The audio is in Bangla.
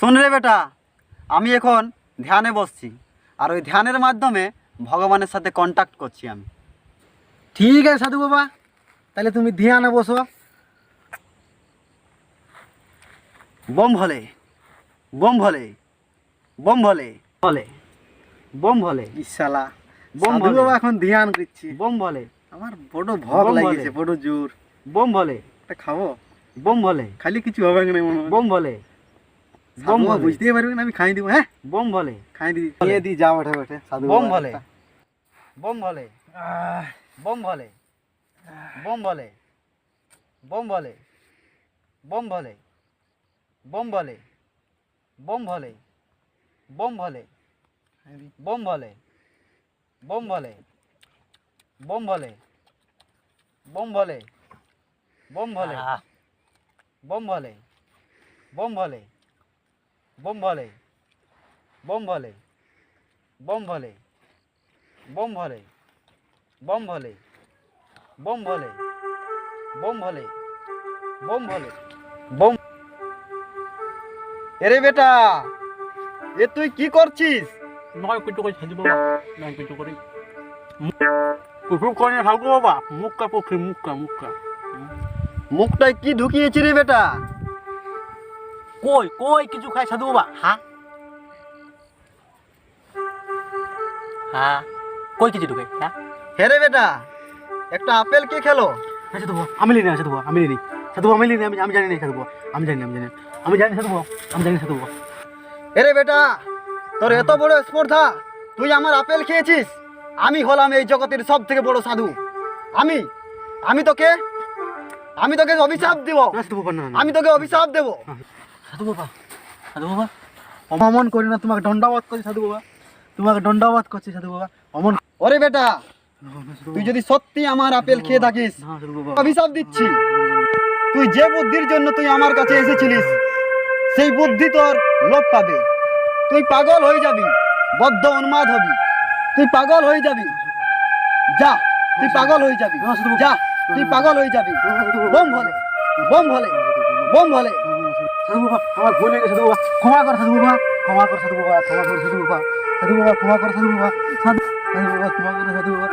শোন রে বেটা আমি এখন ধ্যানে বসছি আর ওই ধ্যানের মাধ্যমে ভগবানের সাথে কন্ট্যাক্ট করছি আমি। ঠিক আছে সাধু বাবা তাহলে তুমি ধ্যানে বসো। বোম ভলে বোম ভলে বোম ভলে ভলে বোম ভলে। ইশালা বোম ভলে। বাবা এখন ধ্যান করছি। বোম ভলে। আমার বড় ভয় লাগিয়েছে বড় জোর। বোম ভলে। এটা খাব? বোম ভলে। খালি কিছু হবে না মনে বোম ভলে। বোম বলে। বুঝতেই পারবে না আমি খাই দিব হ্যাঁ বোম ভলে খাই বলে। দিয়ে দিই যা ওঠে ওঠে সাধু বোম একটা। বোম ভলে বোম ভলে বোম ভলে বোম ভলে বোম ভলে বোম ভলে বোম ভলে বোম ভলে বোম ভলে বোম ভলে বোম ভলে বোম ভলে বোম ভলে বোম ভলে বোম ভলে বোম ভলে বোম ভলে বোম ভলে বোম ভলে বোম ভলে বোম ভলে বোম ভলে বোম ভলে বোম। এরে বেটা এ তুই কি করছিস? নয় কিছু করে সাজু বাবা নয় কিছু করে। কিছু করে সাজু বাবা মুখটা পক্ষে মুখটা মুখটা মুখটায় কি ঢুকিয়েছি রে বেটা? কই কই কিছু খাই সাধু বাবা? হ্যাঁ? হ্যাঁ? কই কিছু ঢুকে হ্যাঁ? হেরে বেটা একটা আপেল কে খেলো? হ্যাঁ সাধু বাবা আমি লিনি সাধু বাবা আমি লিনি সাধু আমি লিনি আমি আমি জানি না সাধু আমি জানি আমি জানি আমি জানি সাধু আমি জানি সাধু বাবা। এরে বেটা তোর এত বড় স্পর্ধা তুই আমার আপেল খেয়েছিস? আমি হলাম এই জগতের সব থেকে বড় সাধু। আমি আমি তোকে আমি তোকে অভিশাপ দিব। না না না। আমি তোকে অভিশাপ দেব। সাধু বাবা সাধু বাবা অমন করি না তোমাকে দণ্ডাবাদ করছি সাধু বাবা। তোমাকে দণ্ডাবাদ করছি সাধু বাবা অমন ওরে বেটা তুই যদি সত্যি আমার আপেল খেয়ে থাকিস অভিশাপ দিচ্ছি। তুই যে বুদ্ধির জন্য তুই আমার কাছে এসেছিলিস সেই বুদ্ধি তোর লোপ পাবে। তুই পাগল হয়ে যাবি বদ্ধ উন্মাদ হবি। তুই পাগল হয়ে যাবি। যা তুই পাগল হয়ে যাবি। যা তুই পাগল হয়ে যাবি। বোম ভলে বোম ভলে বোম ভলে সাধু বাবা, আমার ভুল হয়ে গেছে সাধু বাবা। ক্ষমা কর সাধু বাবা, ক্ষমা কর সাধু বাবা, ক্ষমা কর সাধু বাবা সাধু বাবা, ক্ষমা কর সাধু বাবা, সাধু ক্ষমা কর সাধু বাবা।